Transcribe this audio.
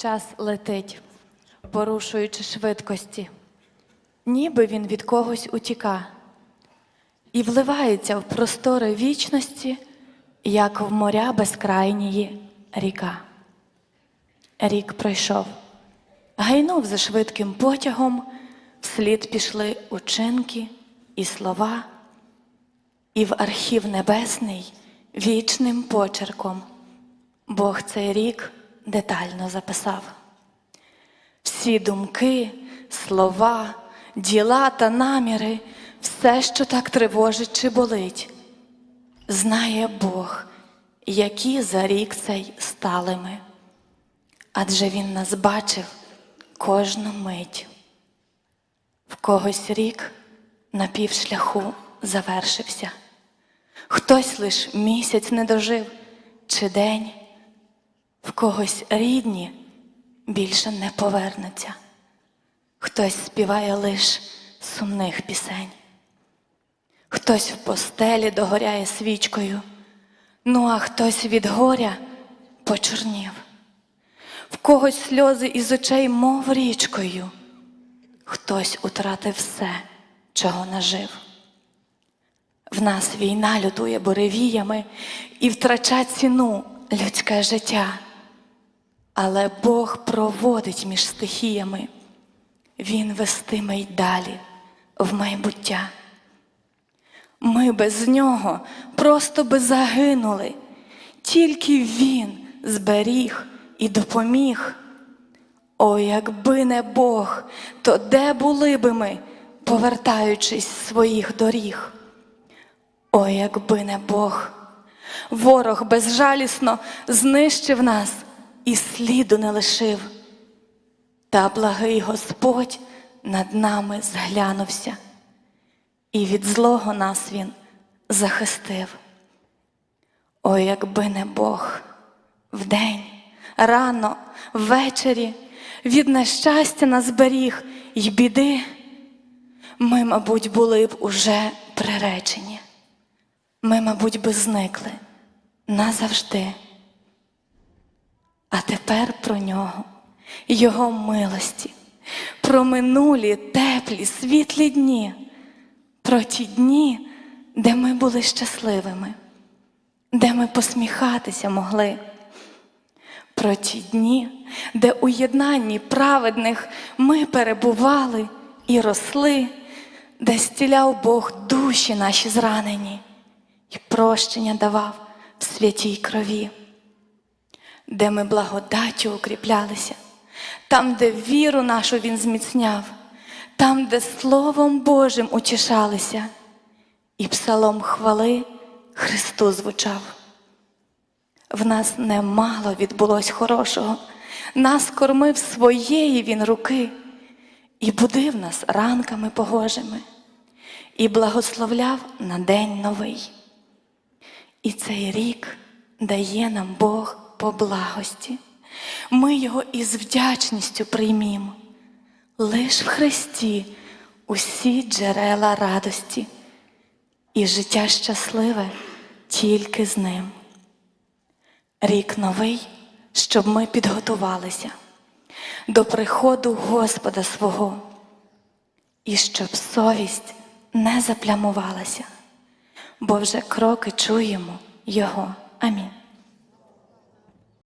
Час летить, порушуючи швидкості, ніби він від когось утіка і вливається в простори вічності, як в моря безкрайнії ріка. Рік пройшов, гайнув за швидким потягом, вслід пішли учинки і слова, і в архів небесний вічним почерком. Бог цей рік детально записав. Всі думки, слова, діла та наміри, все, що так тривожить чи болить, знає Бог, які за рік цей стали ми. Адже Він нас бачив кожну мить. В когось рік на півшляху завершився, хтось лиш місяць не дожив чи день, в когось рідні більше не повернуться, хтось співає лиш сумних пісень, хтось в постелі догоряє свічкою, ну а хтось від горя почорнів, в когось сльози із очей, мов річкою, хтось утратив все, чого нажив. В нас війна лютує буревіями і втрача ціну людське життя. Але Бог проводить між стихіями, Він вестиме й далі в майбуття. Ми без нього просто би загинули, тільки Він зберіг і допоміг. О, якби не Бог, то де були би ми, повертаючись своїх доріг? О, якби не Бог, ворог безжалісно знищив нас і сліду не лишив. Та благий Господь над нами зглянувся, і від злого нас Він захистив. О, якби не Бог, вдень, рано, ввечері від нещастя нас беріг й біди, ми, мабуть, були б уже приречені. Ми, мабуть, би зникли назавжди. А тепер про нього, його милості, про минулі теплі, світлі дні, про ті дні, де ми були щасливими, де ми посміхатися могли, про ті дні, де у єднанні праведних ми перебували і росли, де стіляв Бог душі наші зранені і прощення давав в святій крові де ми благодаттю укріплялися, там, де віру нашу Він зміцняв, там, де Словом Божим утішалися, і псалом хвали Христу звучав. В нас немало відбулось хорошого, нас кормив своєї Він руки, і будив нас ранками погожими, і благословляв на день новий. І цей рік дає нам Бог по благості. Ми його із вдячністю приймімо. Лиш в Христі усі джерела радості, і життя щасливе тільки з ним. Рік новий, щоб ми підготувалися до приходу Господа свого, і щоб совість не заплямувалася, бо вже кроки чуємо Його. Амінь.